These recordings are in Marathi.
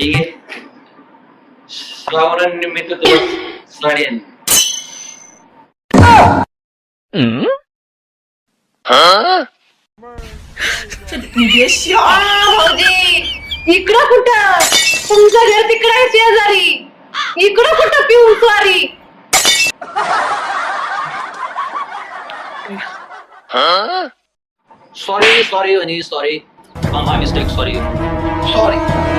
ठीक आहे? श्रावणानिमित्त तुला साडी इकडं कुठं? तुमचं घर तिकडं आहे शेजारी. इकडं कुठं पिऊ स्वारी? Sorry sorry sorry my mistake sorry sorry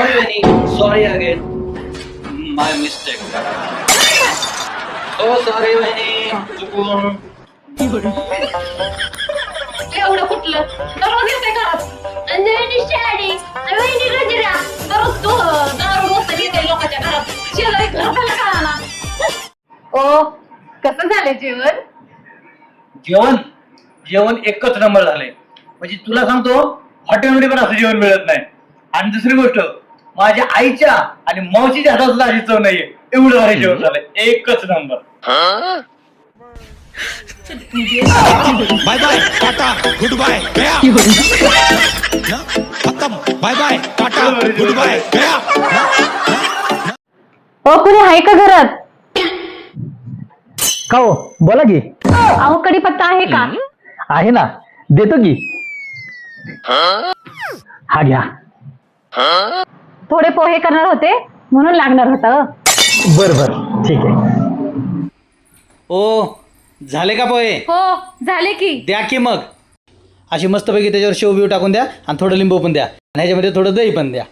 sorry Wani sorry again my mistake ओ सॉरी वनी चुकून. एवढं कुठलं? दररोज येते घरात. अंजली शाडी वहिनी गजरा दररोज तो दारू वस्तू येते लोकांच्या घरात. शेजारी घर पण कळाना ओ कसं झालं जेवण? जेवण? जेवण एकच नंबर झालंय. म्हणजे तुला सांगतो हॉटेलमध्ये पण असं जेवण मिळत नाही. आणि दुसरी गोष्ट माझ्या आईच्या आणि मावशीच्या हातात सुद्धा अशी चव नाहीये. एवढं भारी जेवण झालंय. एकच number bye bye tata good bye गया ना? खत्म bye bye tata good bye गया ओ कुणी आहे का घरात? का हो? बोला की. अहो कडीपत्ता आहे का? आहे ना. देतो की. हा घ्या. थोडे पोहे करणार होते म्हणून लागणार होता बर बर. ठीक आहे. ओ झाले का पोहे? हो झाले की. द्या की मग. अशी मस्तपैकी त्याच्यावर शेव बिव टाकून द्या आणि थोडं लिंबू पण द्या. आणि ह्याच्यामध्ये थोडं दही पण द्या.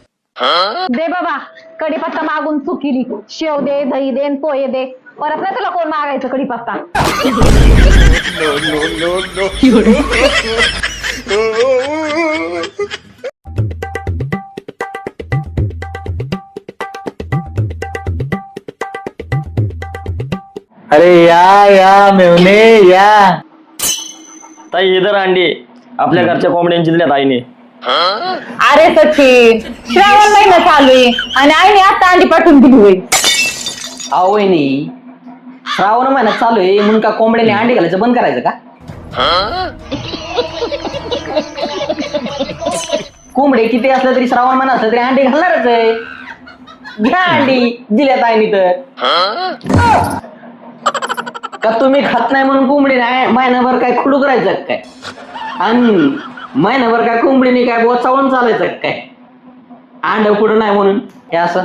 दे बाबा कडीपत्ता मागून चुकिली. शेव दे दही दे आणि पोहे दे. परत नाही तुला कोण मागायचं कडीपत्ता अरे या या मेवणे या. ताई इधर अंडी आपल्या घरच्या कोंबड्यांची दिल्यात आईने. अरे सचिन श्रावण महिना चालू आहे आणि आईने आता अंडी पाठवून दिली होय. अहो वहिनी श्रावण महिन्यात चालू आहे म्हणून का कोंबड्याने अंडे घालायचं बंद करायचं का? कोंबडे किती असलं तरी श्रावण महिना असलं तरी अंडे घालणारच आहे. घ्या अंडी दिल्यात आईनी तर. का तुम्ही खात नाही म्हणून कोंबडीने महिनाभर काय खुडूक राहायचं काय? आणि महिनाभर काय कोंबडीने काय बोचावून चालायचं काय? अंड कुठं नाही म्हणून? हे असं.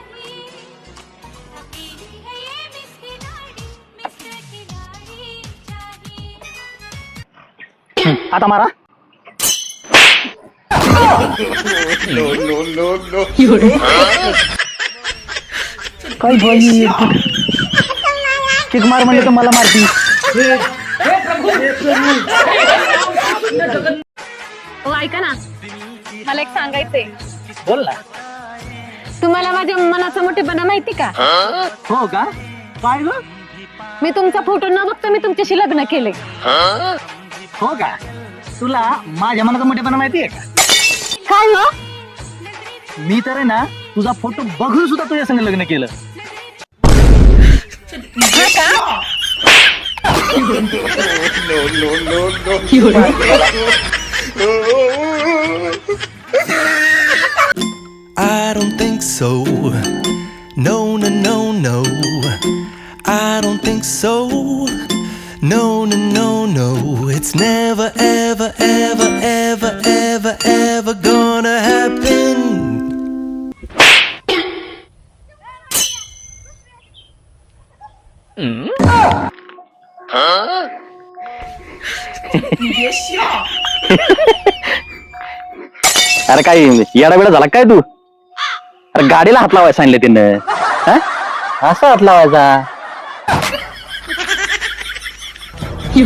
आता मारा. काय बाई किक मार म्हणजे तर मला मारती ओ ऐका ना. मला एक सांगायचंय. बोल ना. तुम्हाला माझ्या मनाचा मोठेपणा माहिती का? हो का? काय ग? मी तुमचा फोटो न बघता मी तुमच्याशी लग्न केले हो का? तुला माझ्या मनाचा मोठेपणा माहिती आहे का? काय हो? मी तर आहे ना तुझा फोटो बघून सुद्धा तुझ्या संग लग्न केलं. no, no, it's never, ever, ever, ever, ever, ever gonna happen. Mm? Huh? 你别笑。अरे काय येडा बिडा झाला काय तू अरे गाडीला हात लावायला सांगितलं तिनं हा? असा हात लावायचा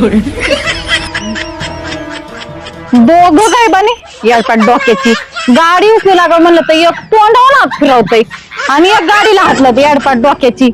दोघ काय बने? याचा डोक्याची गाडी उचलू लागल म्हणलं तर एक तोंडावर हात फिरवतय. आणि एक गाडीला हातलं याडपाट डोक्याची.